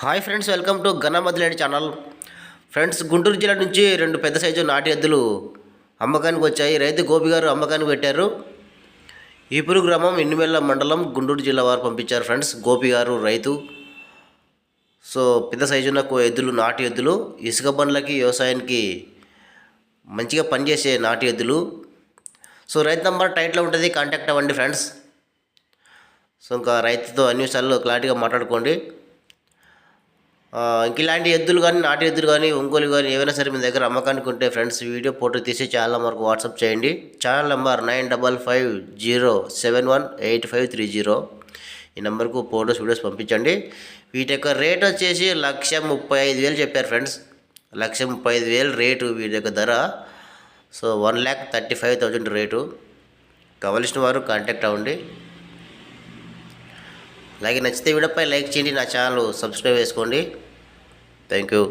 Hi friends welcome to గణమదిలేని channel. Friends Guntur జిల్లా నుంచి రెండు పెద్ద సైజు నాటి ఎద్దులు అమ్మకానికి వచ్చాయి. రైతు గోపి గారు అమ్మకానికి పెట్టారు. ఈపురు గ్రామం ఎన్నిమెల్ల మండలం గుంటూరు జిల్లా వారు పంపించారు ఫ్రెండ్స్ గోపి గారు రైతు. సో పెద్ద సైజున్న ఎద్దులు నాటి ఎద్దులు. ఇసుక బండ్లకి వ్యవసాయానికి మంచిగా పనిచేసే నాటి ఎద్దులు. సో రైతు నంబర్ టైట్లో ఉంటుంది కాంటాక్ట్ అవ్వండి ఫ్రెండ్స్. సో ఇంకా రైతుతో అన్ని విషయాల్లో క్లారిటీగా మాట్లాడుకోండి. ఇంక ఇలాంటి ఎద్దులు కానీ నాటి ఎద్దులు కానీ ఒంగోలు కానీ ఏవైనా సరే మీ దగ్గర అమ్మకానికి ఉంటే ఫ్రెండ్స్ వీడియో ఫోటో తీసి ఛానల్ నెంబర్కి వాట్సాప్ చేయండి. Channel number nine double five zero seven one eight five three zero. ఈ నెంబర్కు ఫోటోస్ వీడియోస్ పంపించండి. వీటి యొక్క రేట్ వచ్చేసి లక్ష ముప్పై ఐదు వేలు చెప్పారు ఫ్రెండ్స్. లక్ష ముప్పై ఐదు వేలు రేటు వీటి యొక్క ధర. So one lakh thirty five thousand rate. కావలసిన వారు కాంటాక్ట్ అవ్వండి. అలాగే నచ్చితే వీడియోపై లైక్ చేయండి నా ఛానల్ సబ్స్క్రైబ్ చేసుకోండి. Thank you.